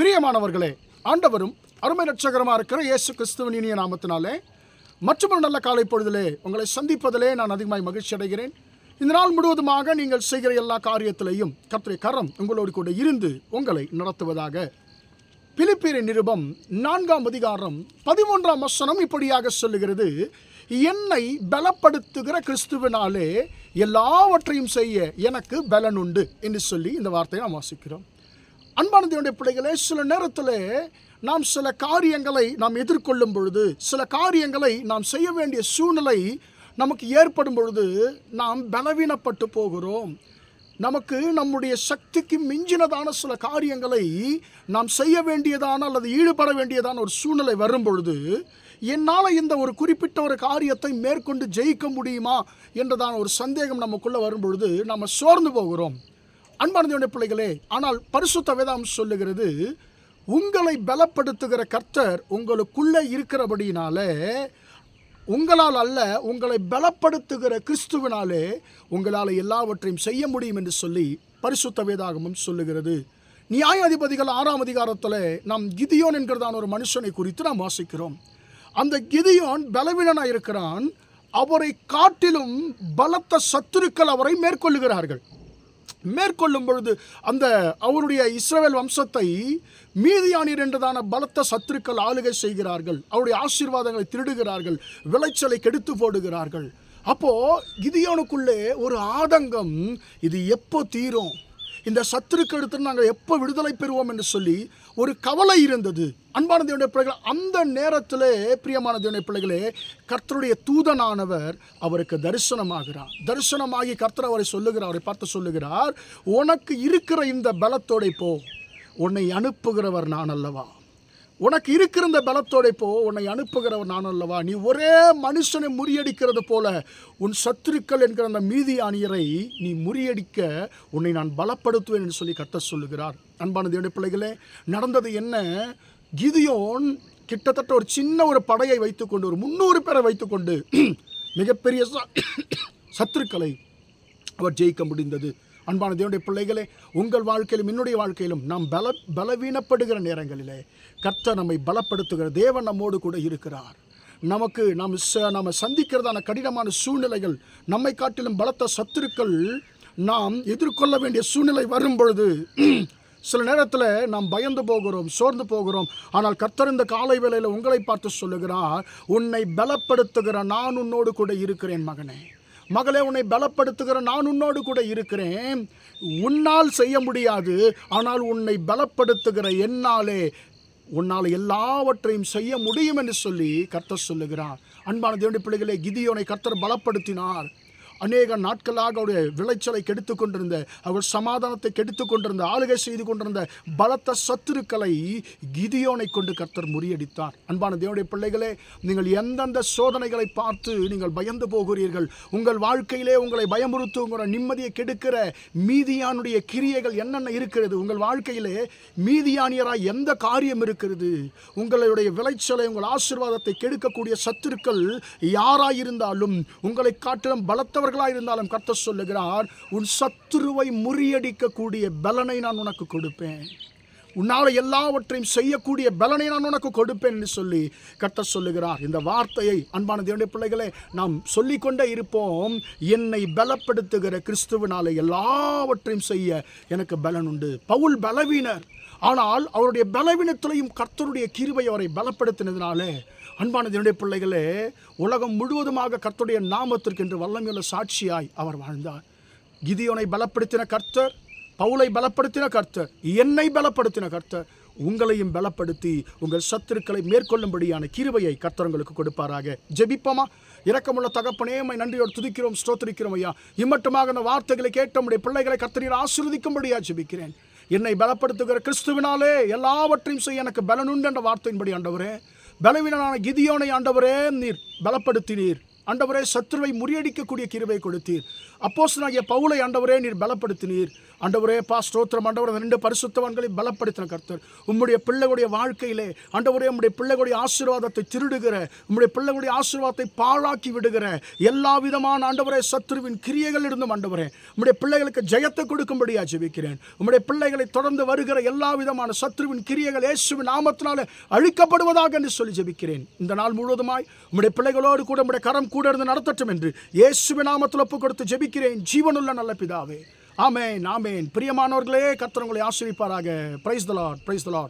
பிரியமானவர்களே ஆண்டவரும் அருமை ரட்சகரமாக இருக்கிற இயேசு கிறிஸ்துவின் இனிய நாமத்தினாலே மற்றொரு நல்ல காலை பொழுதிலே உங்களை சந்திப்பதிலே நான் அதிகமாய் மகிழ்ச்சி அடைகிறேன். இந்த நாள் முழுவதுமாக நீங்கள் செய்கிற எல்லா காரியத்திலையும் கத்திரை கரம் உங்களோடு கூட இருந்து உங்களை நடத்துவதாக. பிலிப்பியரின் நிருபம் நான்காம் அதிகாரம் பதிமூன்றாம் வசனம் இப்படியாக சொல்லுகிறது என்னை பலப்படுத்துகிற கிறிஸ்துவினாலே எல்லாவற்றையும் செய்ய எனக்கு பலன் உண்டு என்று சொல்லி இந்த வார்த்தையை நாம் வாசிக்கிறோம். அன்பான பிள்ளைகளே சில நேரத்தில் நாம் சில காரியங்களை நாம் எதிர்கொள்ளும் பொழுது சில காரியங்களை நாம் செய்ய வேண்டிய சூழ்நிலை நமக்கு ஏற்படும் பொழுது நாம் பலவீனப்பட்டு போகிறோம். நமக்கு நம்முடைய சக்திக்கு மிஞ்சினதான சில காரியங்களை நாம் செய்ய வேண்டியதான அல்லது ஈடுபட வேண்டியதான ஒரு சூழ்நிலை வரும் பொழுது என்னால் இந்த ஒரு குறிப்பிட்ட ஒரு காரியத்தை மேற்கொண்டு ஜெயிக்க முடியுமா என்றதான ஒரு சந்தேகம் நமக்குள்ளே வரும் பொழுது நம்ம சோர்ந்து போகிறோம். அன்பான பிள்ளைகளே ஆனால் பரிசுத்த வேதாம் சொல்லுகிறது உங்களை பலப்படுத்துகிற கர்த்தர் உங்களுக்குள்ளே இருக்கிறபடினாலே உங்களால் அல்ல உங்களை பலப்படுத்துகிற கிறிஸ்துவினாலே உங்களால் எல்லாவற்றையும் செய்ய முடியும் என்று சொல்லி பரிசுத்த வேதாகமும் சொல்லுகிறது. நியாயாதிபதிகள் ஆறாம் அதிகாரத்தில் நாம் கிதியோன் என்கிறதான ஒரு மனுஷனை குறித்து நாம் வாசிக்கிறோம். அந்த கிதியோன் பலவீனனாக இருக்கிறான் அவரை காட்டிலும் பலத்த சத்துருக்கள் அவரை மேற்கொள்ளுகிறார்கள். மேற்கொள்ளும் பொழுது அந்த அவருடைய இஸ்ரேல் வம்சத்தை மீதியானீர் என்றதான பலத்த சத்துருக்கள் ஆளுகை செய்கிறார்கள். அவருடைய ஆசீர்வாதங்களை திருடுகிறார்கள். விளைச்சலை கெடுத்து போடுகிறார்கள். அப்போ கிதியோனுக்குள்ளே ஒரு ஆதங்கம் இது எப்போ தீரும்? இந்த சத்துருக்கு எடுத்து நாங்கள் எப்போ விடுதலை பெறுவோம் என்று சொல்லி ஒரு கவலை இருந்தது. அன்பான தேவனுடைய பிள்ளைகள் அந்த நேரத்திலே பிரியமான தேவனுடைய பிள்ளைகளே கர்த்தருடைய தூதனானவர் அவருக்கு தரிசனமாகிறார். தரிசனமாகி கர்த்தர் அவரை சொல்லுகிறார் அவரை பார்த்து சொல்லுகிறார் உனக்கு இருக்கிற இந்த பலத்தோடை போ. உன்னை அனுப்புகிறவர் நான் அல்லவா? உனக்கு இருக்கிற இந்த பலத்தோட போ உன்னை அனுப்புகிறவர் நான் அல்லவா? நீ ஒரே மனுஷனை முறியடிக்கிறது போல உன் சத்துருக்கள் என்கிற அந்த மீதி அணியரை நீ முறியடிக்க உன்னை நான் பலப்படுத்துவேன் என்று சொல்லி கத்த சொல்லுகிறார். அன்பான தேவனுடைய பிள்ளைகளே நடந்தது என்ன? கிதியோன் கிட்டத்தட்ட ஒரு சின்ன ஒரு படையை வைத்துக்கொண்டு ஒரு முந்நூறு பேரை வைத்துக்கொண்டு மிகப்பெரிய ச- சத்துருக்களை அவர் ஜெயிக்க முடிந்தது. அன்பான தேவனுடைய பிள்ளைகளே உங்கள் வாழ்க்கையிலும் என்னுடைய வாழ்க்கையிலும் நாம் பல பலவீனப்படுகிற நேரங்களிலே கர்த்தர் நம்மை பலப்படுத்துகிற தேவன் நம்மோடு கூட இருக்கிறார். நமக்கு நாம் ச நாம் சந்திக்கிறதான கடினமான சூழ்நிலைகள் நம்மை காட்டிலும் பலத்த சத்துருக்கள் நாம் எதிர்கொள்ள வேண்டிய சூழ்நிலை வரும் பொழுது சில நேரத்தில் நாம் பயந்து போகிறோம் சோர்ந்து போகிறோம். ஆனால் கர்த்தர் இந்த காலை வேளையில் உங்களை பார்த்து சொல்லுகிறார் உன்னை பலப்படுத்துகிற நான் உன்னோடு கூட இருக்கிறேன் மகனே. மகளே உன்னை பலப்படுத்துகிற நான் உன்னோடு கூட இருக்கிறேன். உன்னால் செய்ய முடியாது ஆனால் உன்னை பலப்படுத்துகிற என்னாலே உன்னால் எல்லாவற்றையும் செய்ய முடியும் என்று சொல்லி கர்த்தர் சொல்லுகிறார். அன்பான தேவனுடைய பிள்ளைகளே கிதியோனை கர்த்தர் பலப்படுத்தினார். அநேக நாட்களாக அவருடைய விளைச்சலை கெடுத்து கொண்டிருந்த அவர் சமாதானத்தை கெடுத்து கொண்டிருந்த ஆளுகை செய்து கொண்டிருந்த பலத்த சத்துருக்களை கிதியோனை கொண்டு கர்த்தர் முறியடித்தார். அன்பான தேவனுடைய பிள்ளைகளே நீங்கள் எந்தெந்த சோதனைகளை பார்த்து நீங்கள் பயந்து போகிறீர்கள் உங்கள் வாழ்க்கையிலே உங்களை பயமுறுத்துங்கிற நிம்மதியை கெடுக்கிற மீதியானுடைய கிரியைகள் என்னென்ன இருக்கிறது உங்கள் வாழ்க்கையிலே மீதியானியராய் எந்த காரியம் இருக்கிறது உங்களுடைய விளைச்சலை உங்கள் ஆசீர்வாதத்தை கெடுக்கக்கூடிய சத்துருக்கள் யாராயிருந்தாலும் உங்களை காட்டிலும் பலத்தவர் பலத்தவர்களாக இருந்தாலும் கர்த்தர் சொல்லுகிறார் உன் சத்துருவை முறியடிக்கக்கூடிய பலனை நான் உனக்கு கொடுப்பேன். உன்னால் எல்லாவற்றையும் செய்யக்கூடிய பலனை நான் உனக்கு கொடுப்பேன் என்று சொல்லி கட்ட சொல்லுகிறார். இந்த வார்த்தையை அன்பான தேவனுடைய பிள்ளைகளே நாம் சொல்லிக்கொண்டே இருப்போம். என்னை பலப்படுத்துகிற கிறிஸ்துவனால எல்லாவற்றையும் செய்ய எனக்கு பலன் உண்டு. பவுல் பலவீனர். ஆனால் அவருடைய பலவீனத்திலையும் கர்த்தருடைய கிருபை அவரை பலப்படுத்தினதுனால அன்பான தேவனுடைய பிள்ளைகளே உலகம் முழுவதுமாக கர்த்தருடைய நாமத்திற்கு என்று வல்லமையுள்ள சாட்சியாய் அவர் வாழ்ந்தார். கிதியோனை பலப்படுத்தின கர்த்தர் பவுலை பலப்படுத்தின கர்த்தர். என்னை பலப்படுத்தின கர்த்தர். உங்களையும் பலப்படுத்தி உங்கள் சத்துருக்களை மேற்கொள்ளும்படியான கிருபையை கர்த்தரங்களுக்கு கொடுப்பாராக. ஜெபிப்போமா? இரக்கமுள்ள தகப்பனே மை நன்றியோடு துதிக்கிறோம் ஸ்தோத்திரிக்கிறோம் ஐயா. இம்மட்டுமாக அந்த வார்த்தைகளை கேட்ட உடைய பிள்ளைகளை கர்த்தரீர் ஆசீர்வதிக்கும்படியா ஜெபிக்கிறேன். என்னை பலப்படுத்துகிற கிறிஸ்துவினாலே எல்லாவற்றையும் செய்ய எனக்கு பலனுண்டு என்ற வார்த்தையின்படி ஆண்டவரே. பலவீனனான கிதியோனை ஆண்டவரே நீர் பலப்படுத்தினீர். ஆண்டவரே சத்துருவை முறியடிக்கக்கூடிய கிருவை கொடுத்தீர். அப்போஸ் நாங்கள் பவுலை ஆண்டவரே நீர் பலப்படுத்தினீர். ஆண்டவரே பா ஸ்தோத்திரம். ஆண்டவர் ரெண்டு பரிசுத்தவான்களை பலப்படுத்தின கர்த்தர். உம்முடைய பிள்ளைகளுடைய வாழ்க்கையிலே ஆண்டவரே உம்முடைய பிள்ளைகளுடைய ஆசீர்வாதத்தை திருடுகிற உம்முடைய பிள்ளைகளுடைய ஆசீர்வாதத்தை பாழாக்கி விடுகிற எல்லா விதமான ஆண்டவரே கிரியைகள் இருந்தும் ஆண்டவரே உம்முடைய பிள்ளைகளுக்கு ஜெயத்தை கொடுக்கும்படியா ஜெபிக்கிறேன். உம்முடைய பிள்ளைகளை தொடர்ந்து வருகிற எல்லா விதமான சத்ருவின் கிரியைகள் இயேசுவின் நாமத்தினால அழிக்கப்படுவதாக என்று சொல்லி ஜெபிக்கிறேன். இந்த நாள் முழுவதுமாய் உம்முடைய பிள்ளைகளோடு கூட உம்முடைய கரம் கூட இருந்து நடத்தட்டும் என்று இயேசுவின் நாமத்தில் ஒப்பு கொடுத்து ஜெபிக்கிறேன். ஜீவனுள்ள நல்ல பிதாவே. ஆமேன் ஆமேன். பிரியமானவர்களே கத்திரங்களை ஆசிரிப்பாராக பிரைஸ் த பிரைஸ் த